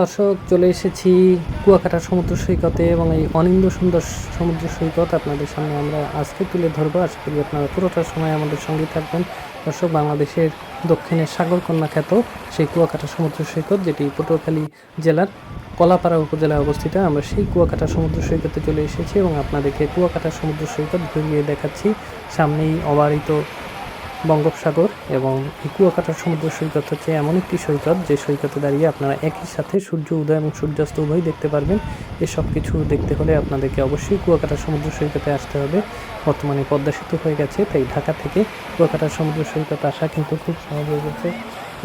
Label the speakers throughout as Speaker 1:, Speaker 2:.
Speaker 1: দর্শক, চলে এসেছি কুয়াকাটা সমুদ্র সৈকতে এবং এই অনিন্দ সুন্দর সমুদ্র সৈকত আপনাদের সামনে আমরা আজকে তুলে ধরবো। আশা করি আপনারা পুরোটা সময় আমাদের সঙ্গে থাকবেন। দর্শক, বাংলাদেশের দক্ষিণের সাগরকন্যা খ্যাত সেই কুয়াকাটা সমুদ্র সৈকত, যেটি পটুয়াখালী জেলার কলাপাড়া উপজেলায় অবস্থিত। আমরা সেই কুয়াকাটা সমুদ্র সৈকতে চলে এসেছি এবং আপনাদেরকে কুয়াকাটা সমুদ্র সৈকত ঘুরিয়ে দেখাচ্ছি। সামনেই অবারিত বঙ্গোপসাগর এবং এই কুয়াকাটা সমুদ্র সৈকত হচ্ছে এমন একটি সৈকত যে সৈকতে দাঁড়িয়ে আপনারা একই সাথে সূর্য উদয় এবং সূর্যাস্ত উভয় দেখতে পারবেন। এসব কিছু দেখতে হলে আপনাদেরকে অবশ্যই কুয়াকাটা সমুদ্র সৈকতে আসতে হবে। বর্তমানে পদ্মা সেতু হয়ে গেছে, তাই ঢাকা থেকে কুয়াকাটার সমুদ্র সৈকত আসা কিন্তু খুব সহজ হয়ে গেছে।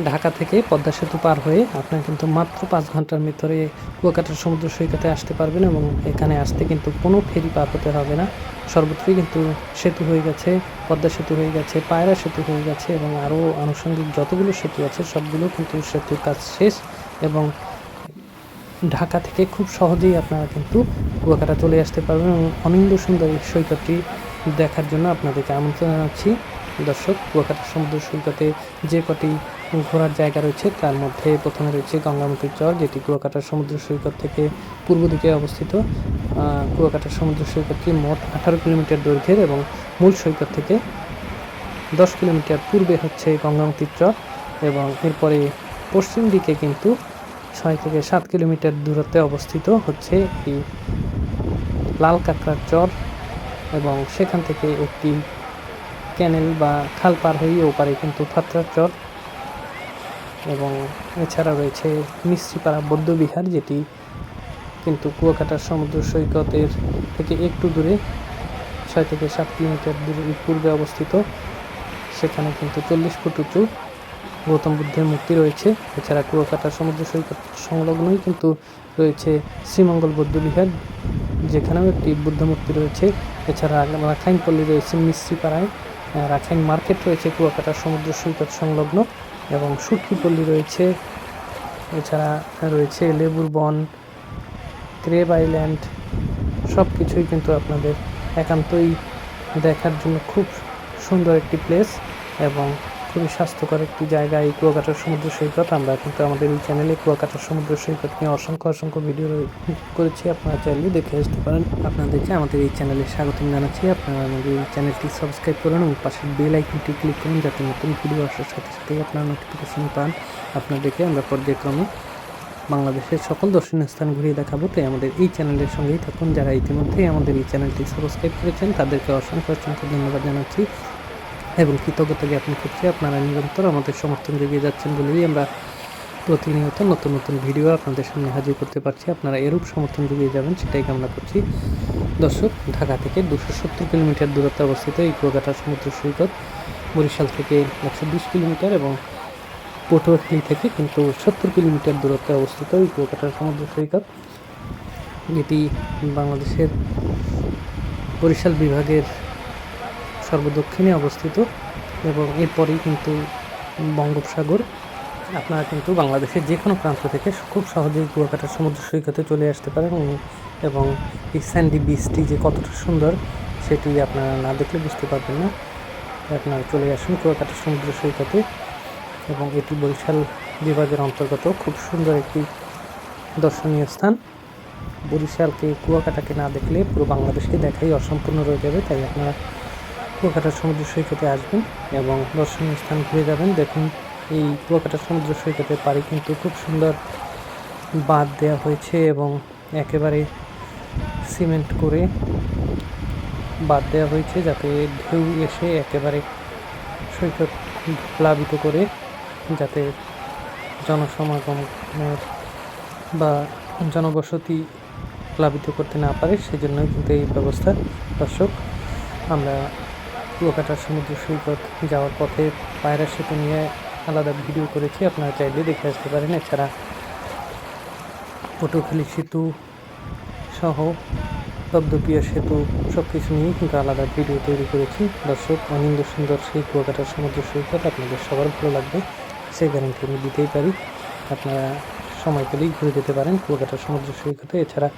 Speaker 1: ঢাকা থেকে পদ্মা সেতু পার হয়ে আপনার কিন্তু মাত্র পাঁচ ঘণ্টার ভিতরে কুয়াকাটা সমুদ্র সৈকতে আসতে পারবেন এবং এখানে আসতে কিন্তু কোনো ফেরি পার হতে হবে না। সর্বত্রই কিন্তু সেতু হয়ে গেছে, পদ্মা সেতু হয়ে গেছে, পায়রা সেতু হয়ে গেছে এবং আরও আনুষঙ্গিক যতগুলো সেতু আছে সবগুলো কিন্তু সেতুর কাজ শেষ এবং ঢাকা থেকে খুব সহজেই আপনারা কিন্তু কুয়াকাটা চলে আসতে পারবেন এবং অনিন্দ সুন্দর এই সৈকতটি দেখার জন্য আপনাদেরকে আমন্ত্রণ জানাচ্ছি। দর্শক, কুয়াকাটা সমুদ্র সৈকতে যে কটি ঘোরার জায়গা রয়েছে, তার মধ্যে প্রথমে রয়েছে গঙ্গামতির চর, যেটি কুয়াকাটা সমুদ্র সৈকত থেকে পূর্ব দিকে অবস্থিত। কুয়াকাটার কুয়াকাটা সমুদ্র সৈকতটি মোট আঠারো কিলোমিটার দৈর্ঘ্যের এবং মূল সৈকত থেকে দশ কিলোমিটার পূর্বে হচ্ছে গঙ্গামতির চর এবং এরপরে পশ্চিম দিকে কিন্তু ছয় থেকে সাত কিলোমিটার দূরত্বে অবস্থিত হচ্ছে এই লাল কাঁকড়ার চর এবং সেখান থেকে একটি ক্যানেল বা খাল পার হয়ে ওপারে কিন্তু ফাত্রার চর এবং এছাড়া রয়েছে মিস্ত্রিপাড়া বৌদ্ধবিহার, যেটি কিন্তু কুয়াকাটার সমুদ্র সৈকতের থেকে একটু দূরে, ছয় থেকে সাত কিলোমিটার দূরে পূর্বে অবস্থিত। সেখানে কিন্তু চল্লিশ ফুট উঁচু গৌতম বুদ্ধের মূর্তি রয়েছে। এছাড়া কুয়াকাটা সমুদ্র সৈকত সংলগ্নই কিন্তু রয়েছে শ্রীমঙ্গল বৌদ্ধবিহার, যেখানেও একটি বুদ্ধ মূর্তি রয়েছে। এছাড়া রাখাইন পল্লী রয়েছে মিস্ত্রিপাড়ায় রাখাইন মার্কেট রয়েছে কুয়াকাটা সমুদ্র সৈকত সংলগ্ন। এবং সুটকিপল্লি রয়েছে। এছাড়া রয়েছে লেবুর বন ক্রেব আইল্যান্ড সব কিছুই কিন্তু আপনাদের একান্তই দেখার জন্য খুব সুন্দর একটি প্লেস এবং খুবই স্বাস্থ্যকর একটি জায়গা এই কুয়াকাটার সমুদ্র সৈকত। আমরা কিন্তু আমাদের এই চ্যানেলে কুয়াকাটার সমুদ্র সৈকত নিয়ে অসংখ্য অসংখ্য ভিডিও করেছি। আপনারা চাইলে দেখে আসতে পারেন। আপনাদেরকে আমাদের এই চ্যানেলে স্বাগতম জানাচ্ছি। আপনারা আমাদের এই চ্যানেলটি সাবস্ক্রাইব করুন এবং পাশের বেল আইকনটি ক্লিক করুন যাতে নতুন ভিডিও আসার সাথে সাথেই আপনারা নোটিফিকেশন পান। আপনাদেরকে আমরা পর্যায়ক্রমে বাংলাদেশের সকল দর্শনীয় স্থান ঘুরিয়ে দেখাবো। তাই আমাদের এই চ্যানেলের সঙ্গেই থাকুন। যারা ইতিমধ্যেই আমাদের এই চ্যানেলটি সাবস্ক্রাইব করেছেন, তাদেরকে অসংখ্য অসংখ্য ধন্যবাদ জানাচ্ছি। এবং কৃতজ্ঞতা জ্ঞাপন করছি আপনারা নিরন্তর আমাদের সমর্থন জুগিয়ে যাচ্ছেন বলেই আমরা প্রতিনিয়ত নতুন নতুন ভিডিও আপনাদের সামনে হাজির করতে পারছি। আপনারা এরূপ সমর্থন জুগিয়ে যাবেন সেটাই কামনা করছি। দর্শক, ঢাকা থেকে দুশো সত্তর কিলোমিটার দূরত্বে অবস্থিত এই কুয়াকাটা সমুদ্র সৈকত, বরিশাল থেকে একশো বিশ কিলোমিটার এবং পটুয়াখালী থেকে কিন্তু সত্তর কিলোমিটার দূরত্বে অবস্থিত এই কুয়াকাটা সমুদ্র সৈকত। যেটি বাংলাদেশের বরিশাল বিভাগের সর্বদক্ষিণে অবস্থিত এবং এরপরেই কিন্তু বঙ্গোপসাগর। আপনারা কিন্তু বাংলাদেশের যে কোনো প্রান্ত থেকে খুব সহজেই কুয়াকাটা সমুদ্র সৈকতে চলে আসতে পারেন এবং- এবং এই স্যান্ডি বিচটি যে কতটা সুন্দর সেটি আপনারা না দেখলে বুঝতে পারবেন না। আপনারা চলে আসুন কুয়াকাটা সমুদ্র সৈকতে এবং এটি বরিশাল বিভাগের অন্তর্গত খুব সুন্দর একটি দর্শনীয় স্থান। বরিশালকে কুয়াকাটাকে না দেখলে পুরো বাংলাদেশকে দেখাই অসম্পূর্ণ রয়ে যাবে, তাই আপনারা কুয়াকাটা সমুদ্র সৈকতে আসবেন এবং দর্শনীয় স্থান ঘুরে যাবেন। দেখুন, এই কুয়াকাটা সমুদ্র সৈকতের পাড়ে কিন্তু খুব সুন্দর বাঁধ দেওয়া হয়েছে এবং একেবারে সিমেন্ট করে বাঁধ দেওয়া হয়েছে যাতে ঢেউ এসে একেবারে সৈকত প্লাবিত করে, যাতে জনসমাগমের বা জনবসতি প্লাবিত করতে না পারে। সেজন্যই কিন্তু এই ব্যবস্থা। দর্শক, আমরা কুয়াকাটার সমুদ্র সৈকত যাওয়ার পথে পায়রা সেতু নিয়ে আলাদা ভিডিও করেছি, আপনারা চাইলে দেখে আসতে পারেন। এছাড়া পটুখালী সেতু সহ দপদপিয়া সেতু সব কিছু নিয়েই কিন্তু আলাদা ভিডিও তৈরি করেছি। দর্শক অনিন্দ সুন্দর সেই কুয়াকাটার সমুদ্র সৈকত আপনাদের সবার ভালো লাগবে, সেই গ্যারান্টি আমি দিতেই পারি। আপনারা সময় পেলেই ঘুরে যেতে পারেন কুয়াকাটার সমুদ্র সৈকতে। এছাড়া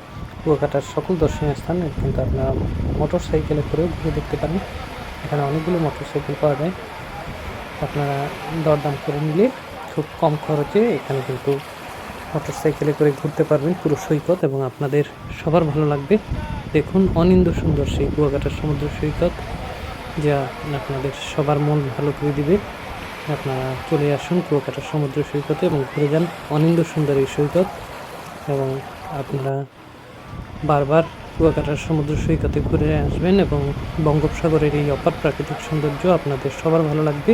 Speaker 1: কুয়াকাটার সকল দর্শনীয় স্থান কিন্তু আপনারা মোটর সাইকেলে করেও ঘুরে দেখতে পারেন। এখানে অনেকগুলো মোটরসাইকেল পাওয়া যায়। আপনারা দরদাম করে নিলে খুব কম খরচে এখানে কিন্তু মোটরসাইকেলে করে ঘুরতে পারবেন পুরো সৈকত এবং আপনাদের সবার ভালো লাগবে। দেখুন অনিন্দ সুন্দর সেই কুয়াকাটার সমুদ্র সৈকত, যা আপনাদের সবার মন ভালো করে দিবে। আপনারা চলে আসুন কুয়াকাটার সমুদ্র সৈকতে এবং ঘুরে যান অনিন্দ সুন্দর এই সৈকত এবং আপনারা বারবার কুয়াকাটার সমুদ্র সৈকতে ঘুরে আসবেন এবং বঙ্গোপসাগরের এই অপার প্রাকৃতিক সৌন্দর্য আপনাদের সবার ভালো লাগবে।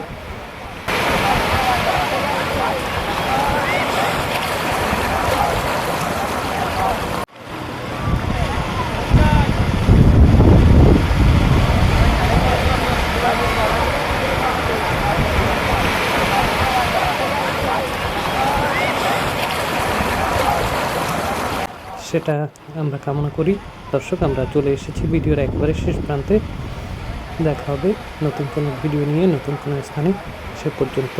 Speaker 1: সেটা আমরা কামনা করি। দর্শক, আমরা চলে এসেছি ভিডিওর একবারে শেষ প্রান্তে। দেখা হবে নতুন কোনো ভিডিও নিয়ে, নতুন কোনো স্থানে। সে পর্যন্ত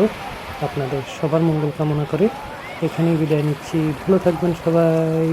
Speaker 1: আপনাদের সবার মঙ্গল কামনা করে। এখানেই বিদায় নিচ্ছি। ভালো থাকবেন সবাই।